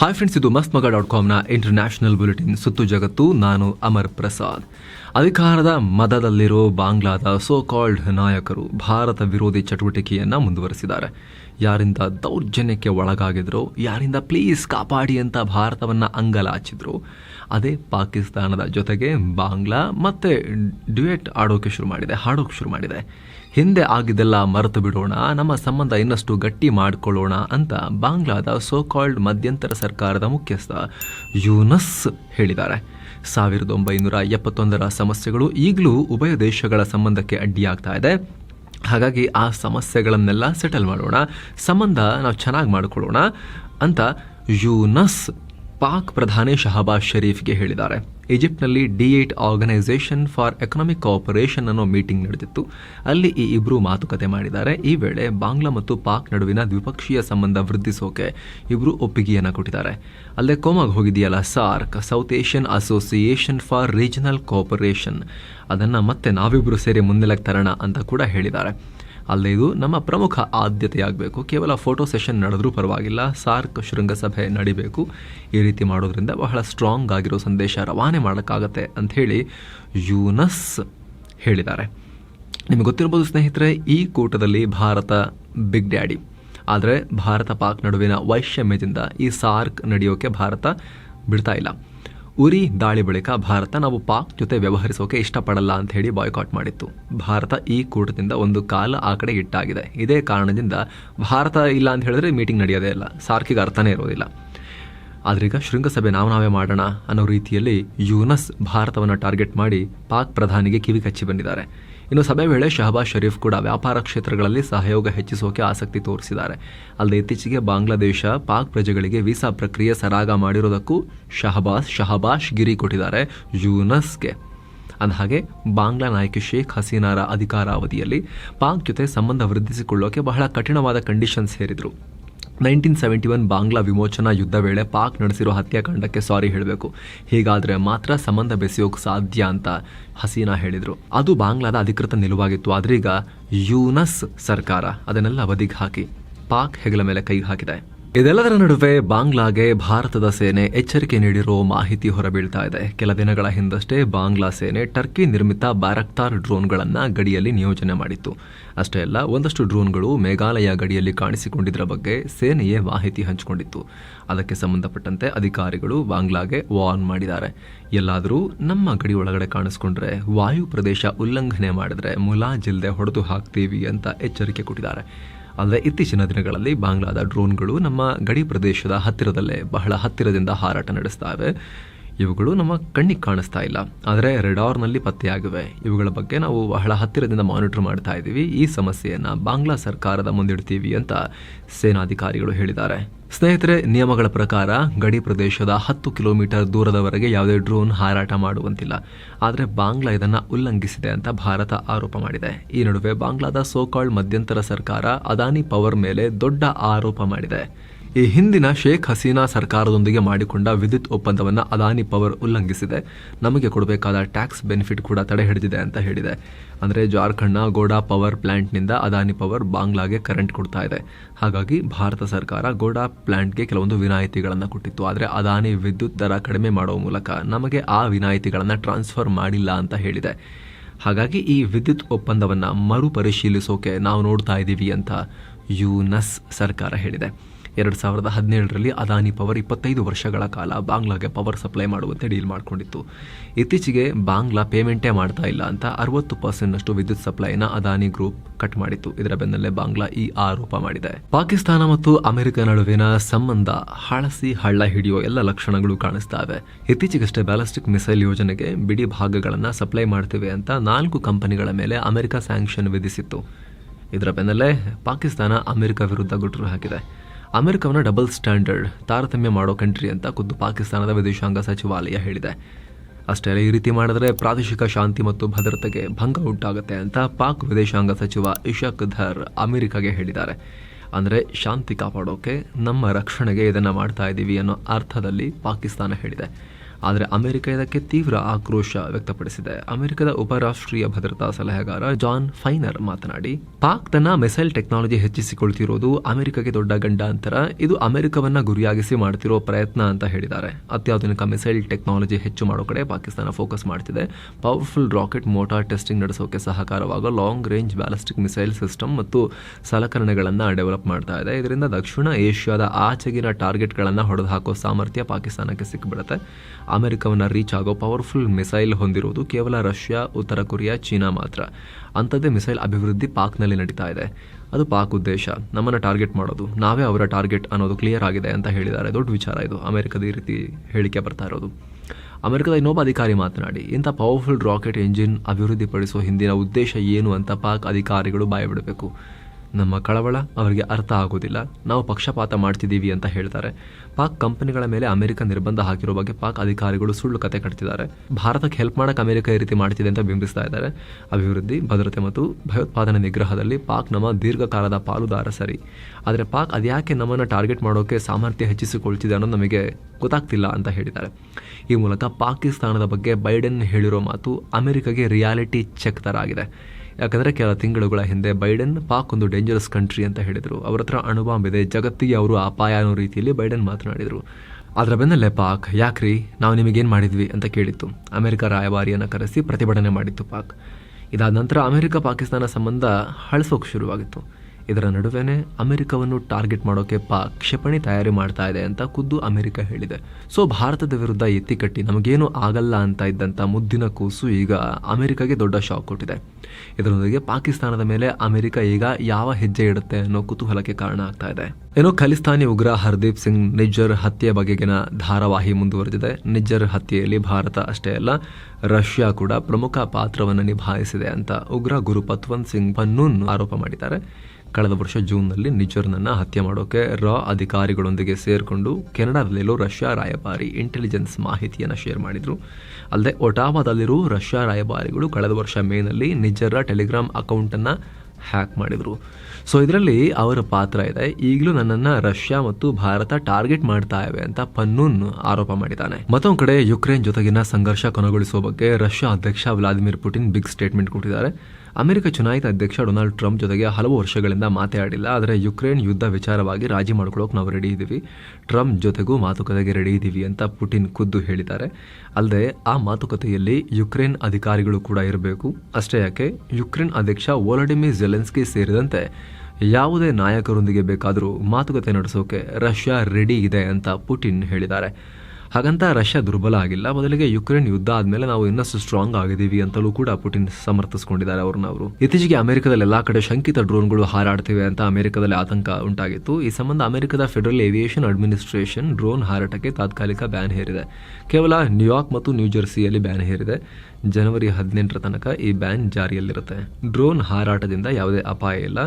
Hi friends ಇದು ಮಸ್ತ್ ಮಗ ಡಾಟ್ ಕಾಮ್ನ ಇಂಟರ್ನ್ಯಾಷನಲ್ ಬುಲೆಟಿನ್ ಸುತ್ತು ಜಗತ್ತು, ನಾನು ಅಮರ್ ಪ್ರಸಾದ್. ಅಧಿಕಾರದ ಮದದಲ್ಲಿರೋ ಬಾಂಗ್ಲಾದ ಸೋ ಕಾಲ್ಡ್ ನಾಯಕರು ಭಾರತ ವಿರೋಧಿ ಚಟುವಟಿಕೆಯನ್ನು ಮುಂದುವರೆಸಿದ್ದಾರೆ. ಯಾರಿಂದ ದೌರ್ಜನ್ಯಕ್ಕೆ ಒಳಗಾಗಿದ್ರು, ಯಾರಿಂದ ಪ್ಲೀಸ್ ಕಾಪಾಡಿ ಅಂತ ಭಾರತವನ್ನ ಅಂಗಲಾಚಿದ್ರು, ಅದೇ ಪಾಕಿಸ್ತಾನದ ಜೊತೆಗೆ ಬಾಂಗ್ಲಾ ಮತ್ತೆ ಡ್ಯುಯೆಟ್ ಆಡೋಕೆ ಶುರು ಮಾಡಿದೆ, ಹಾಡೋಕೆ ಶುರು ಮಾಡಿದೆ. ಹಿಂದೆ ಆಗಿದೆಲ್ಲ ಮರೆತು ಬಿಡೋಣ, ನಮ್ಮ ಸಂಬಂಧ ಇನ್ನಷ್ಟು ಗಟ್ಟಿ ಮಾಡಿಕೊಳ್ಳೋಣ ಅಂತ ಬಾಂಗ್ಲಾದ ಸೋಕಾಲ್ಡ್ ಮಧ್ಯಂತರ ಸರ್ಕಾರದ ಮುಖ್ಯಸ್ಥ ಯೂನಸ್ ಹೇಳಿದ್ದಾರೆ. ಸಾವಿರದ ಒಂಬೈನೂರ ಎಪ್ಪತ್ತೊಂದರ ಸಮಸ್ಯೆಗಳು ಈಗಲೂ ಉಭಯ ದೇಶಗಳ ಸಂಬಂಧಕ್ಕೆ ಅಡ್ಡಿಯಾಗ್ತಾ ಇದೆ. ಹಾಗಾಗಿ ಆ ಸಮಸ್ಯೆಗಳನ್ನೆಲ್ಲ ಸೆಟಲ್ ಮಾಡೋಣ, ಸಂಬಂಧ ನಾವು ಚೆನ್ನಾಗಿ ಮಾಡಿಕೊಳ್ಳೋಣ ಅಂತ ಯೂನಸ್ ಪಾಕ್ ಪ್ರಧಾನಿ ಶಹಬಾಜ್ ಶರೀಫ್ಗೆ ಹೇಳಿದ್ದಾರೆ. ಈಜಿಪ್ಟ್ನಲ್ಲಿ D eight organisation for economic cooperation ಅನ್ನೋ ಮೀಟಿಂಗ್ ನಡೆದಿತ್ತು. ಅಲ್ಲಿ ಈ ಇಬ್ಬರು ಮಾತುಕತೆ ಮಾಡಿದ್ದಾರೆ. ಈ ವೇಳೆ ಬಾಂಗ್ಲಾ ಮತ್ತು ಪಾಕ್ ನಡುವಿನ ದ್ವಿಪಕ್ಷೀಯ ಸಂಬಂಧ ವೃದ್ಧಿಸೋಕೆ ಇಬ್ಬರು ಒಪ್ಪಿಗೆಯನ್ನು ಕೊಟ್ಟಿದ್ದಾರೆ. ಅಲ್ಲದೆ ಕೋಮಾಗ್ ಹೋಗಿದೆಯಲ್ಲ SAARC south Asian association for regional cooperation. ಅದನ್ನು ಮತ್ತೆ ನಾವಿಬ್ಬರು ಸೇರಿ ಮುನ್ನೆಲೆಗೆ ತರೋಣ ಅಂತ ಕೂಡ ಹೇಳಿದ್ದಾರೆ. ಅಲ್ಲದೆ ಇದು ನಮ್ಮ ಪ್ರಮುಖ ಆದ್ಯತೆಯಾಗಬೇಕು. ಕೇವಲ ಫೋಟೋ ಸೆಷನ್ ನಡೆದರೂ ಪರವಾಗಿಲ್ಲ, ಸಾರ್ಕ್ ಶೃಂಗಸಭೆ ನಡಿಬೇಕು. ಈ ರೀತಿ ಮಾಡೋದ್ರಿಂದ ಬಹಳ ಸ್ಟ್ರಾಂಗ್ ಆಗಿರೋ ಸಂದೇಶ ರವಾನೆ ಮಾಡೋಕ್ಕಾಗತ್ತೆ ಅಂಥೇಳಿ ಯೂನಸ್ ಹೇಳಿದ್ದಾರೆ. ನಿಮಗೆ ಗೊತ್ತಿರ್ಬೋದು ಸ್ನೇಹಿತರೆ, ಈ ಕೂಟದಲ್ಲಿ ಭಾರತ ಬಿಗ್ ಡ್ಯಾಡಿ ಆದರೆ ಭಾರತ ಪಾಕ್ ನಡುವಿನ ವೈಷಮ್ಯದಿಂದ ಈ ಸಾರ್ಕ್ ನಡೆಯೋಕೆ ಭಾರತ ಬಿಡ್ತಾ ಇಲ್ಲ. ಉರಿ ದಾಳಿ ಬಳಿಕ ಭಾರತ ನಾವು ಪಾಕ್ ಜೊತೆ ವ್ಯವಹರಿಸೋಕೆ ಇಷ್ಟಪಡಲ್ಲ ಅಂತ ಹೇಳಿ ಬಾಯ್ಕಾಟ್ ಮಾಡಿತ್ತು. ಭಾರತ ಈ ಕೂಟದಿಂದ ಒಂದು ಕಾಲ ಆ ಕಡೆ ಇಟ್ಟಾಗಿದೆ ಇದೇ ಕಾರಣದಿಂದ ಭಾರತ ಇಲ್ಲ ಅಂತ ಹೇಳಿದ್ರೆ ಮೀಟಿಂಗ್ ನಡೆಯೋದೇ ಇಲ್ಲ. ಸಾರ್ಕಿಗೆ ಅರ್ಥನೇ ಇರೋದಿಲ್ಲ. ಆದ್ರೀಗ ಶೃಂಗಸಭೆ ನಾವು ನಾವೇ ಮಾಡೋಣ ಅನ್ನೋ ರೀತಿಯಲ್ಲಿ ಯೂನಸ್ ಭಾರತವನ್ನು ಟಾರ್ಗೆಟ್ ಮಾಡಿ ಪಾಕ್ ಪ್ರಧಾನಿಗೆ ಕಿವಿ ಕಚ್ಚಿ ಬಂದಿದ್ದಾರೆ. ಇನ್ನು ಸಭೆ ವೇಳೆ ಶಹಬಾಜ್ ಶರೀಫ್ ಕೂಡ ವ್ಯಾಪಾರ ಕ್ಷೇತ್ರಗಳಲ್ಲಿ ಸಹಯೋಗ ಹೆಚ್ಚಿಸೋಕೆ ಆಸಕ್ತಿ ತೋರಿಸಿದ್ದಾರೆ. ಅಲ್ಲದೆ ಇತ್ತೀಚೆಗೆ ಬಾಂಗ್ಲಾದೇಶ ಪಾಕ್ ಪ್ರಜೆಗಳಿಗೆ ವೀಸಾ ಪ್ರಕ್ರಿಯೆ ಸರಾಗ ಮಾಡಿರೋದಕ್ಕೂ ಶಹಬಾಜ್ ಶಹಬಾಜ್ ಗಿರಿ ಕೊಟ್ಟಿದ್ದಾರೆ ಯೂನಸ್ಗೆ. ಅಂದಹಾಗೆ, ಬಾಂಗ್ಲಾ ನಾಯಕಿ ಶೇಖ್ ಹಸೀನಾರ ಅಧಿಕಾರಾವಧಿಯಲ್ಲಿ ಪಾಕ್ ಜೊತೆ ಸಂಬಂಧ ವೃದ್ಧಿಸಿಕೊಳ್ಳೋಕೆ ಬಹಳ ಕಠಿಣವಾದ ಕಂಡೀಷನ್ಸ್ ಹೇರಿದ್ರು. ನೈನ್ಟೀನ್ ಸೆವೆಂಟಿ ಒನ್ ಬಾಂಗ್ಲಾ ವಿಮೋಚನಾ ಯುದ್ಧ ವೇಳೆ ಪಾಕ್ ನಡೆಸಿರೋ ಹತ್ಯಾಕಾಂಡಕ್ಕೆ ಸಾರಿ ಹೇಳಬೇಕು. ಹೀಗಾದರೆ ಮಾತ್ರ ಸಂಬಂಧ ಬೆಸೆಯೋಕೆ ಸಾಧ್ಯ ಅಂತ ಹಸೀನಾ ಹೇಳಿದರು. ಅದು ಬಾಂಗ್ಲಾದ ಅಧಿಕೃತ ನಿಲುವಾಗಿತ್ತು. ಆದ್ರೀಗ ಯೂನಸ್ ಸರ್ಕಾರ ಅದನ್ನೆಲ್ಲ ಅವಧಿಗೆ ಹಾಕಿ ಪಾಕ್ ಹೆಗಲ ಮೇಲೆ ಕೈ ಹಾಕಿದೆ. ಇದೆಲ್ಲದರ ನಡುವೆ ಬಾಂಗ್ಲಾಗೆ ಭಾರತದ ಸೇನೆ ಎಚ್ಚರಿಕೆ ನೀಡಿರೋ ಮಾಹಿತಿ ಹೊರಬೀಳ್ತಾ ಇದೆ. ಕೆಲ ದಿನಗಳ ಹಿಂದಷ್ಟೇ ಬಾಂಗ್ಲಾ ಸೇನೆ ಟರ್ಕಿ ನಿರ್ಮಿತ ಬ್ಯಾರಕ್ತಾರ್ ಡ್ರೋನ್ಗಳನ್ನು ಗಡಿಯಲ್ಲಿ ನಿಯೋಜನೆ ಮಾಡಿತ್ತು. ಅಷ್ಟೇ ಅಲ್ಲ, ಒಂದಷ್ಟು ಡ್ರೋನ್ಗಳು ಮೇಘಾಲಯ ಗಡಿಯಲ್ಲಿ ಕಾಣಿಸಿಕೊಂಡಿದ್ದರ ಬಗ್ಗೆ ಸೇನೆಯೇ ಮಾಹಿತಿ ಹಂಚಿಕೊಂಡಿತ್ತು. ಅದಕ್ಕೆ ಸಂಬಂಧಪಟ್ಟಂತೆ ಅಧಿಕಾರಿಗಳು ಬಾಂಗ್ಲಾಗೆ ವಾರ್ನ್ ಮಾಡಿದ್ದಾರೆ. ಎಲ್ಲಾದರೂ ನಮ್ಮ ಗಡಿ ಒಳಗಡೆ ಕಾಣಿಸ್ಕೊಂಡ್ರೆ, ವಾಯು ಪ್ರದೇಶ ಉಲ್ಲಂಘನೆ ಮಾಡಿದ್ರೆ ಮುಲಾಜಿಲ್ದೆ ಹೊಡೆದು ಹಾಕ್ತೀವಿ ಅಂತ ಎಚ್ಚರಿಕೆ ಕೊಟ್ಟಿದ್ದಾರೆ. ಅಲ್ಲದೆ ಇತ್ತೀಚಿನ ದಿನಗಳಲ್ಲಿ ಬಾಂಗ್ಲಾದ ಡ್ರೋನ್ಗಳು ನಮ್ಮ ಗಡಿ ಪ್ರದೇಶದ ಹತ್ತಿರದಲ್ಲೇ ಬಹಳ ಹತ್ತಿರದಿಂದ ಹಾರಾಟ ನಡೆಸ್ತಾವೆ. ಇವುಗಳು ನಮ್ಮ ಕಣ್ಣಿಗೆ ಕಾಣಿಸ್ತಾ ಇಲ್ಲ. ಆದರೆ ರೆಡಾರ್ನಲ್ಲಿ ಪತ್ತೆಯಾಗಿವೆ. ಇವುಗಳ ಬಗ್ಗೆ ನಾವು ಬಹಳ ಹತ್ತಿರದಿಂದ ಮಾನಿಟರ್ ಮಾಡ್ತಾ ಇದ್ದೀವಿ ಈ ಸಮಸ್ಯೆಯನ್ನು ಬಾಂಗ್ಲಾ ಸರ್ಕಾರದ ಮುಂದಿಡ್ತೀವಿ ಅಂತ ಸೇನಾಧಿಕಾರಿಗಳು ಹೇಳಿದ್ದಾರೆ. ಸ್ನೇಹಿತರೆ, ನಿಯಮಗಳ ಪ್ರಕಾರ ಗಡಿ ಪ್ರದೇಶದ ಹತ್ತು ಕಿಲೋಮೀಟರ್ ದೂರದವರೆಗೆ ಯಾವುದೇ ಡ್ರೋನ್ ಹಾರಾಟ ಮಾಡುವಂತಿಲ್ಲ. ಆದರೆ ಬಾಂಗ್ಲಾ ಇದನ್ನು ಉಲ್ಲಂಘಿಸಿದೆ ಅಂತ ಭಾರತ ಆರೋಪ ಮಾಡಿದೆ. ಈ ನಡುವೆ ಬಾಂಗ್ಲಾದ ಸೋಕಾಳ್ ಮಧ್ಯಂತರ ಸರ್ಕಾರ ಅದಾನಿ ಪವರ್ ಮೇಲೆ ದೊಡ್ಡ ಆರೋಪ ಮಾಡಿದೆ. ಈ ಹಿಂದಿನ ಶೇಖ್ ಹಸೀನಾ ಸರ್ಕಾರದೊಂದಿಗೆ ಮಾಡಿಕೊಂಡ ವಿದ್ಯುತ್ ಒಪ್ಪಂದವನ್ನು ಅದಾನಿ ಪವರ್ ಉಲ್ಲಂಘಿಸಿದೆ. ನಮಗೆ ಕೊಡಬೇಕಾದ ಟ್ಯಾಕ್ಸ್ ಬೆನಿಫಿಟ್ ಕೂಡ ತಡೆ ಹಿಡಿದಿದೆ ಅಂತ ಹೇಳಿದೆ. ಅಂದರೆ ಜಾರ್ಖಂಡ್ನ ಗೋಡಾ ಪವರ್ ಪ್ಲಾಂಟ್ನಿಂದ ಅದಾನಿ ಪವರ್ ಬಾಂಗ್ಲಾಗೆ ಕರೆಂಟ್ ಕೊಡ್ತಾ ಇದೆ. ಹಾಗಾಗಿ ಭಾರತ ಸರ್ಕಾರ ಗೋಡಾ ಪ್ಲಾಂಟ್ಗೆ ಕೆಲವೊಂದು ವಿನಾಯಿತಿಗಳನ್ನು ಕೊಟ್ಟಿತ್ತು. ಆದರೆ ಅದಾನಿ ವಿದ್ಯುತ್ ದರ ಕಡಿಮೆ ಮಾಡುವ ಮೂಲಕ ನಮಗೆ ಆ ವಿನಾಯಿತಿಗಳನ್ನು ಟ್ರಾನ್ಸ್ಫರ್ ಮಾಡಿಲ್ಲ ಅಂತ ಹೇಳಿದೆ. ಹಾಗಾಗಿ ಈ ವಿದ್ಯುತ್ ಒಪ್ಪಂದವನ್ನು ಮರುಪರಿಶೀಲಿಸೋಕೆ ನಾವು ನೋಡ್ತಾ ಇದ್ದೀವಿ ಅಂತ ಯುನಸ್ ಸರ್ಕಾರ ಹೇಳಿದೆ. ಎರಡು ಸಾವಿರದ ಹದಿನೇಳರಲ್ಲಿ ಅದಾನಿ ಪವರ್ ಇಪ್ಪತ್ತೈದು ವರ್ಷಗಳ ಕಾಲ ಬಾಂಗ್ಲಾಗೆ ಪವರ್ ಸಪ್ಲೈ ಮಾಡುವಂತೆ ಡೀಲ್ ಮಾಡಿಕೊಂಡಿತ್ತು. ಇತ್ತೀಚೆಗೆ ಬಾಂಗ್ಲಾ ಪೇಮೆಂಟೇ ಮಾಡ್ತಾ ಇಲ್ಲ ಅಂತ ಅರವತ್ತು ಪರ್ಸೆಂಟ್ನಷ್ಟು ವಿದ್ಯುತ್ ಸಪ್ಲೈನ ಅದಾನಿ ಗ್ರೂಪ್ ಕಟ್ ಮಾಡಿತ್ತು. ಇದರ ಬೆನ್ನಲ್ಲೇ ಬಾಂಗ್ಲಾ ಈ ಆರೋಪ ಮಾಡಿದೆ. ಪಾಕಿಸ್ತಾನ ಮತ್ತು ಅಮೆರಿಕ ನಡುವಿನ ಸಂಬಂಧ ಹಳಸಿ ಹಳ್ಳ ಹಿಡಿಯೋ ಎಲ್ಲ ಲಕ್ಷಣಗಳು ಕಾಣಿಸ್ತಾ ಇವೆ ಇತ್ತೀಚೆಗಷ್ಟೇ ಬ್ಯಾಲಿಸ್ಟಿಕ್ ಮಿಸೈಲ್ ಯೋಜನೆಗೆ ಬಿಡಿ ಭಾಗಗಳನ್ನು ಸಪ್ಲೈ ಮಾಡ್ತಿವೆ ಅಂತ ನಾಲ್ಕು ಕಂಪನಿಗಳ ಮೇಲೆ ಅಮೆರಿಕ ಸ್ಯಾಂಕ್ಷನ್ ವಿಧಿಸಿತ್ತು. ಇದರ ಬೆನ್ನಲ್ಲೇ ಪಾಕಿಸ್ತಾನ ಅಮೆರಿಕ ವಿರುದ್ಧ ಗುಟ್ರು ಹಾಕಿದೆ. ಅಮೆರಿಕವನ್ನು ಡಬಲ್ ಸ್ಟ್ಯಾಂಡರ್ಡ್ ತಾರತಮ್ಯ ಮಾಡೋ ಕಂಟ್ರಿ ಅಂತ ಖುದ್ದು ಪಾಕಿಸ್ತಾನದ ವಿದೇಶಾಂಗ ಸಚಿವಾಲಯ ಹೇಳಿದೆ. ಅಷ್ಟೇ ಈ ರೀತಿ ಮಾಡಿದ್ರೆ ಪ್ರಾದೇಶಿಕ ಶಾಂತಿ ಮತ್ತು ಭದ್ರತೆಗೆ ಭಂಗ ಉಂಟಾಗುತ್ತೆ ಅಂತ ಪಾಕ್ ವಿದೇಶಾಂಗ ಸಚಿವ ಇಶಕ್ ಧರ್ ಅಮೆರಿಕಾಗೆ ಹೇಳಿದ್ದಾರೆ. ಅಂದರೆ ಶಾಂತಿ ಕಾಪಾಡೋಕೆ ನಮ್ಮ ರಕ್ಷಣೆಗೆ ಇದನ್ನು ಮಾಡ್ತಾ ಇದ್ದೀವಿ ಅನ್ನೋ ಅರ್ಥದಲ್ಲಿ ಪಾಕಿಸ್ತಾನ ಹೇಳಿದೆ. ಆದರೆ ಅಮೆರಿಕ ಇದಕ್ಕೆ ತೀವ್ರ ಆಕ್ರೋಶ ವ್ಯಕ್ತಪಡಿಸಿದೆ. ಅಮೆರಿಕದ ಉಪರಾಷ್ಟ್ರೀಯ ಭದ್ರತಾ ಸಲಹೆಗಾರ ಜಾನ್ ಫೈನರ್ ಮಾತನಾಡಿ, ಪಾಕ್ ತನ್ನ ಮಿಸೈಲ್ ಟೆಕ್ನಾಲಜಿ ಹೆಚ್ಚಿಸಿಕೊಳ್ತಿರೋದು ಅಮೆರಿಕಗೆ ದೊಡ್ಡ ಗಂಡಾಂತರ, ಇದು ಅಮೆರಿಕವನ್ನ ಗುರಿಯಾಗಿಸಿ ಮಾಡ್ತಿರೋ ಪ್ರಯತ್ನ ಅಂತ ಹೇಳಿದ್ದಾರೆ. ಅತ್ಯಾಧುನಿಕ ಮಿಸೈಲ್ ಟೆಕ್ನಾಲಜಿ ಹೆಚ್ಚು ಮಾಡೋ ಕಡೆ ಪಾಕಿಸ್ತಾನ ಫೋಕಸ್ ಮಾಡ್ತಿದೆ. ಪವರ್ಫುಲ್ ರಾಕೆಟ್ ಮೋಟಾರ್ ಟೆಸ್ಟಿಂಗ್ ನಡೆಸೋಕೆ ಸಹಕಾರವಾಗೋ long range ballistic missile system ಮತ್ತು ಸಲಕರಣೆಗಳನ್ನು ಡೆವಲಪ್ ಮಾಡ್ತಾ ಇದೆ. ಇದರಿಂದ ದಕ್ಷಿಣ ಏಷ್ಯಾದ ಆಚೆಗಿನ ಟಾರ್ಗೆಟ್ಗಳನ್ನು ಹೊಡೆದು ಹಾಕೋ ಸಾಮರ್ಥ್ಯ ಪಾಕಿಸ್ತಾನಕ್ಕೆ ಸಿಕ್ಕಿಬಿಡುತ್ತೆ ಅಮೆರಿಕವನ್ನು ರೀಚ್ ಆಗೋ ಪವರ್ಫುಲ್ ಮಿಸೈಲ್ ಹೊಂದಿರುವುದು ಕೇವಲ ರಷ್ಯಾ, ಉತ್ತರ ಕೊರಿಯಾ, ಚೀನಾ ಮಾತ್ರ. ಅಂಥದ್ದೇ ಮಿಸೈಲ್ ಅಭಿವೃದ್ಧಿ ಪಾಕ್ನಲ್ಲಿ ನಡೀತಾ ಇದೆ. ಅದು ಪಾಕ್ ಉದ್ದೇಶ. ನಮ್ಮನ್ನು ಟಾರ್ಗೆಟ್ ಮಾಡೋದು. ನಾವೇ ಅವರ ಟಾರ್ಗೆಟ್ ಅನ್ನೋದು ಕ್ಲಿಯರ್ ಆಗಿದೆ ಅಂತ ಹೇಳಿದ್ದಾರೆ. ದೊಡ್ಡ ವಿಚಾರ ಇದು. ಅಮೆರಿಕದ ಈ ರೀತಿ ಹೇಳಿಕೆ ಬರ್ತಾ ಇರೋದು. ಅಮೆರಿಕದ ಇನ್ನೊಬ್ಬ ಅಧಿಕಾರಿ ಮಾತನಾಡಿ, ಇಂಥ ಪವರ್ಫುಲ್ ರಾಕೆಟ್ ಎಂಜಿನ್ ಅಭಿವೃದ್ಧಿಪಡಿಸುವ ಹಿಂದಿನ ಉದ್ದೇಶ ಏನು ಅಂತ ಪಾಕ್ ಅಧಿಕಾರಿಗಳು ಬಾಯಬಿಡಬೇಕು ನಮ್ಮ ಕಳವಳ ಅವರಿಗೆ ಅರ್ಥ ಆಗೋದಿಲ್ಲ ನಾವು ಪಕ್ಷಪಾತ ಮಾಡ್ತಿದ್ದೀವಿ ಅಂತ ಹೇಳ್ತಾರೆ. ಪಾಕ್ ಕಂಪನಿಗಳ ಮೇಲೆ ಅಮೆರಿಕ ನಿರ್ಬಂಧ ಹಾಕಿರೋ ಬಗ್ಗೆ ಪಾಕ್ ಅಧಿಕಾರಿಗಳು ಸುಳ್ಳು ಕತೆ ಕಟ್ತಿದ್ದಾರೆ. ಭಾರತಕ್ಕೆ ಹೆಲ್ಪ್ ಮಾಡಕ್ಕೆ ಅಮೆರಿಕ ಈ ರೀತಿ ಮಾಡ್ತಿದೆ ಅಂತ ಬಿಂಬಿಸ್ತಾ ಇದ್ದಾರೆ. ಅಭಿವೃದ್ಧಿ, ಭದ್ರತೆ ಮತ್ತು ಭಯೋತ್ಪಾದನೆ ನಿಗ್ರಹದಲ್ಲಿ ಪಾಕ್ ನಮ್ಮ ದೀರ್ಘಕಾಲದ ಪಾಲುದಾರ ಸರಿ. ಆದರೆ ಪಾಕ್ ಅದ್ಯಾಕೆ ನಮ್ಮನ್ನು ಟಾರ್ಗೆಟ್ ಮಾಡೋಕೆ ಸಾಮರ್ಥ್ಯ ಹೆಚ್ಚಿಸಿಕೊಳ್ತಿದೆ ಅನ್ನೋದು ನಮಗೆ ಗೊತ್ತಾಗ್ತಿಲ್ಲ ಅಂತ ಹೇಳಿದ್ದಾರೆ. ಈ ಮೂಲಕ ಪಾಕಿಸ್ತಾನದ ಬಗ್ಗೆ ಬೈಡೆನ್ ಹೇಳಿರೋ ಮಾತು ಅಮೆರಿಕಗೆ ರಿಯಾಲಿಟಿ ಚೆಕ್ ಥರ ಆಗಿದೆ. ಯಾಕಂದರೆ ಕೆಲ ತಿಂಗಳುಗಳ ಹಿಂದೆ ಬೈಡನ್ ಪಾಕ್ ಒಂದು ಡೇಂಜರಸ್ ಕಂಟ್ರಿ ಅಂತ ಹೇಳಿದರು. ಅವ್ರ ಹತ್ರ ಅಣುಬಾಂಬ್ ಇದೆ ಜಗತ್ತಿಗೆ ಅವರು ಅಪಾಯ ಅನ್ನೋ ರೀತಿಯಲ್ಲಿ ಬೈಡನ್ ಮಾತನಾಡಿದರು. ಅದರ ಬೆನ್ನಲ್ಲೇ ಪಾಕ್, ಯಾಕ್ರಿ, ನಾವು ನಿಮಗೇನು ಮಾಡಿದ್ವಿ? ಅಂತ ಕೇಳಿತ್ತು. ಅಮೆರಿಕ ರಾಯಭಾರಿಯನ್ನು ಕರೆಸಿ ಪ್ರತಿಭಟನೆ ಮಾಡಿತ್ತು ಪಾಕ್. ಇದಾದ ನಂತರ ಅಮೆರಿಕ ಪಾಕಿಸ್ತಾನ ಸಂಬಂಧ ಹಳಸೋಕೆ ಶುರುವಾಗಿತ್ತು. ಇದರ ನಡುವೆನೇ ಅಮೆರಿಕವನ್ನು ಟಾರ್ಗೆಟ್ ಮಾಡೋಕೆ ಪಾಕ್ ಕ್ಷಿಪಣಿ ತಯಾರಿ ಮಾಡ್ತಾ ಇದೆ ಅಂತ ಖುದ್ದು ಅಮೆರಿಕ ಹೇಳಿದೆ. ಸೊ, ಭಾರತದ ವಿರುದ್ಧ ಎತ್ತಿಕಟ್ಟಿ ನಮಗೇನು ಆಗಲ್ಲ ಅಂತ ಇದ್ದಂಥ ಮುದ್ದಿನ ಕೂಸು ಈಗ ಅಮೆರಿಕಗೆ ದೊಡ್ಡ ಶಾಕ್ ಕೊಟ್ಟಿದೆ. ಇದರೊಂದಿಗೆ ಪಾಕಿಸ್ತಾನದ ಮೇಲೆ ಅಮೆರಿಕ ಈಗ ಯಾವ ಹೆಜ್ಜೆ ಇಡುತ್ತೆ ಅನ್ನೋ ಕುತೂಹಲಕ್ಕೆ ಕಾರಣ ಆಗ್ತಾ ಇದೆ. ಏನೋ ಖಲಿಸ್ತಾನಿ ಉಗ್ರ ಹರ್ದೀಪ್ ಸಿಂಗ್ ನಿಜ್ಜರ್ ಹತ್ಯೆ ಬಗೆಗಿನ ಧಾರಾವಾಹಿ ಮುಂದುವರೆದಿದೆ. ನಿಜ್ಜರ್ ಹತ್ಯೆಯಲ್ಲಿ ಭಾರತ ಅಷ್ಟೇ ಅಲ್ಲ, ರಷ್ಯಾ ಕೂಡ ಪ್ರಮುಖ ಪಾತ್ರವನ್ನು ನಿಭಾಯಿಸಿದೆ ಅಂತ ಉಗ್ರ ಗುರು ಪತ್ವಂತ್ ಸಿಂಗ್ ಪನ್ನೂನ್ ಆರೋಪ ಮಾಡಿದ್ದಾರೆ. ಕಳೆದ ವರ್ಷ ಜೂನ್ನಲ್ಲಿ ನಿಜರ್ನನ್ನ ಹತ್ಯೆ ಮಾಡೋಕೆ ರಾ ಅಧಿಕಾರಿಗಳೊಂದಿಗೆ ಸೇರಿಕೊಂಡು ಕೆನಡಾದಲ್ಲಿರೋ ರಷ್ಯಾ ರಾಯಭಾರಿ ಇಂಟೆಲಿಜೆನ್ಸ್ ಮಾಹಿತಿಯನ್ನು ಶೇರ್ ಮಾಡಿದರು. ಅಲ್ಲದೆ ಒಟಾವಾದಲ್ಲಿರೋ ರಷ್ಯಾ ರಾಯಭಾರಿಗಳು ಕಳೆದ ವರ್ಷ ಮೇನಲ್ಲಿ ನಿಜರ ಟೆಲಿಗ್ರಾಮ್ ಅಕೌಂಟನ್ನು ಹ್ಯಾಕ್ ಮಾಡಿದರು. ಸೊ, ಇದರಲ್ಲಿ ಅವರ ಪಾತ್ರ ಇದೆ. ಈಗಲೂ ನನ್ನನ್ನು ರಷ್ಯಾ ಮತ್ತು ಭಾರತ ಟಾರ್ಗೆಟ್ ಮಾಡ್ತಾ ಇವೆ ಅಂತ ಪನ್ನೂನ್ ಆರೋಪ ಮಾಡಿದ್ದಾನೆ. ಮತ್ತೊಂದು ಕಡೆ ಯುಕ್ರೇನ್ ಜೊತೆಗಿನ ಸಂಘರ್ಷ ಕೊನೆಗೊಳಿಸುವ ಬಗ್ಗೆ ರಷ್ಯಾ ಅಧ್ಯಕ್ಷ ವ್ಲಾದಿಮಿರ್ ಪುಟಿನ್ ಬಿಗ್ ಸ್ಟೇಟ್ಮೆಂಟ್ ಕೊಟ್ಟಿದ್ದಾರೆ. ಅಮೆರಿಕ ಚುನಾಯಿತ ಅಧ್ಯಕ್ಷ ಡೊನಾಲ್ಡ್ ಟ್ರಂಪ್ ಜೊತೆಗೆ ಹಲವು ವರ್ಷಗಳಿಂದ ಮಾತಾಡಿಲ್ಲ ಆದರೆ ಯುಕ್ರೇನ್ ಯುದ್ಧ ವಿಚಾರವಾಗಿ ರಾಜಿ ಮಾಡ್ಕೊಳ್ಳೋಕೆ ನಾವು ರೆಡಿ ಇದ್ದೀವಿ ಟ್ರಂಪ್ ಜೊತೆಗೂ ಮಾತುಕತೆಗೆ ರೆಡಿ ಇದ್ದೀವಿ ಅಂತ ಪುಟಿನ್ ಖುದ್ದು ಹೇಳಿದ್ದಾರೆ. ಅಲ್ಲದೆ ಆ ಮಾತುಕತೆಯಲ್ಲಿ ಯುಕ್ರೇನ್ ಅಧಿಕಾರಿಗಳು ಕೂಡ ಇರಬೇಕು. ಅಷ್ಟೇ ಯಾಕೆ, ಯುಕ್ರೇನ್ ಅಧ್ಯಕ್ಷ ವೋಲಡಿಮಿರ್ ಜೆಲೆನ್ಸ್ಕಿ ಸೇರಿದಂತೆ ಯಾವುದೇ ನಾಯಕರೊಂದಿಗೆ ಬೇಕಾದರೂ ಮಾತುಕತೆ ನಡೆಸೋಕೆ ರಷ್ಯಾ ರೆಡಿ ಇದೆ ಅಂತ ಪುಟಿನ್ ಹೇಳಿದ್ದಾರೆ. ಹಾಗಂತ ರಷ್ಯಾ ದುರ್ಬಲ ಆಗಿಲ್ಲ. ಮೊದಲಿಗೆ ಯುಕ್ರೇನ್ ಯುದ್ಧ ಆದ್ಮೇಲೆ ನಾವು ಇನ್ನಷ್ಟು ಸ್ಟ್ರಾಂಗ್ ಆಗಿದ್ದೀವಿ ಅಂತಲೂ ಕೂಡ ಪುಟಿನ್ ಸಮರ್ಥಿಸಿಕೊಂಡಿದ್ದಾರೆ ಅವ್ರನ್ನ ಅವರು ಇತ್ತೀಚೆಗೆ ಅಮೆರಿಕದಲ್ಲಿ ಎಲ್ಲಾ ಕಡೆ ಶಂಕಿತ ಡ್ರೋನ್ಗಳು ಹಾರಾಡ್ತಿವೆ ಅಂತ ಅಮೆರಿಕದಲ್ಲಿ ಆತಂಕ ಉಂಟಾಗಿತ್ತು. ಈ ಸಂಬಂಧ ಅಮೆರಿಕದ ಫೆಡರಲ್ ಏವಿಯೇಷನ್ ಅಡ್ಮಿನಿಸ್ಟ್ರೇಷನ್ ಡ್ರೋನ್ ಹಾರಾಟಕ್ಕೆ ತಾತ್ಕಾಲಿಕ ಬ್ಯಾನ್ ಹೇರಿದೆ. ಕೇವಲ ನ್ಯೂಯಾರ್ಕ್ ಮತ್ತು ನ್ಯೂಜೆರ್ಸಿಯಲ್ಲಿ ಬ್ಯಾನ್ ಹೇರಿದೆ. ಜನವರಿ ಹದಿನೆಂಟರ ತನಕ ಈ ಬ್ಯಾನ್ ಜಾರಿಯಲ್ಲಿರುತ್ತೆ. ಡ್ರೋನ್ ಹಾರಾಟದಿಂದ ಯಾವುದೇ ಅಪಾಯ ಇಲ್ಲ.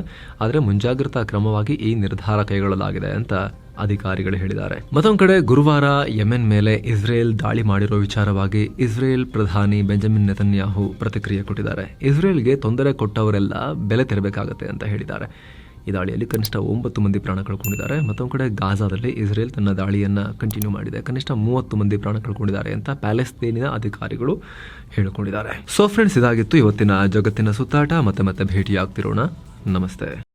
ಆದರೆ ಮುಂಜಾಗ್ರತಾ ಕ್ರಮವಾಗಿ ಈ ನಿರ್ಧಾರ ಕೈಗೊಳ್ಳಲಾಗಿದೆ ಅಂತ ಅಧಿಕಾರಿಗಳು ಹೇಳಿದ್ದಾರೆ. ಮತ್ತೊಂದು ಕಡೆ ಗುರುವಾರ ಯೆಮೆನ್ ಮೇಲೆ ಇಸ್ರೇಲ್ ದಾಳಿ ಮಾಡಿರೋ ವಿಚಾರವಾಗಿ ಇಸ್ರೇಲ್ ಪ್ರಧಾನಿ ಬೆಂಜಮಿನ್ ನೆತನ್ಯಾಹು ಪ್ರತಿಕ್ರಿಯೆ ಕೊಟ್ಟಿದ್ದಾರೆ. ಇಸ್ರೇಲ್ಗೆ ತೊಂದರೆ ಕೊಟ್ಟವರೆಲ್ಲ ಬೆಲೆ ತೆರಬೇಕಾಗತ್ತೆ ಅಂತ ಹೇಳಿದ್ದಾರೆ. ಈ ದಾಳಿಯಲ್ಲಿ ಕನಿಷ್ಠ ಒಂಬತ್ತು ಮಂದಿ ಪ್ರಾಣ ಕಳ್ಕೊಂಡಿದ್ದಾರೆ. ಮತ್ತೊಂದು ಕಡೆ ಗಾಜಾದಲ್ಲಿ ಇಸ್ರೇಲ್ ತನ್ನ ದಾಳಿಯನ್ನು ಕಂಟಿನ್ಯೂ ಮಾಡಿದೆ. ಕನಿಷ್ಠ ಮೂವತ್ತು ಮಂದಿ ಪ್ರಾಣ ಕಳ್ಕೊಂಡಿದ್ದಾರೆ ಅಂತ ಪ್ಯಾಲೆಸ್ತೇನಿನ ಅಧಿಕಾರಿಗಳು ಹೇಳಿಕೊಂಡಿದ್ದಾರೆ. ಸೊ ಫ್ರೆಂಡ್ಸ್, ಇದಾಗಿತ್ತು ಇವತ್ತಿನ ಜಗತ್ತಿನ ಸುತ್ತಾಟ. ಮತ್ತೆ ಮತ್ತೆ ಭೇಟಿಯಾಗ್ತಿರೋಣ. ನಮಸ್ತೆ.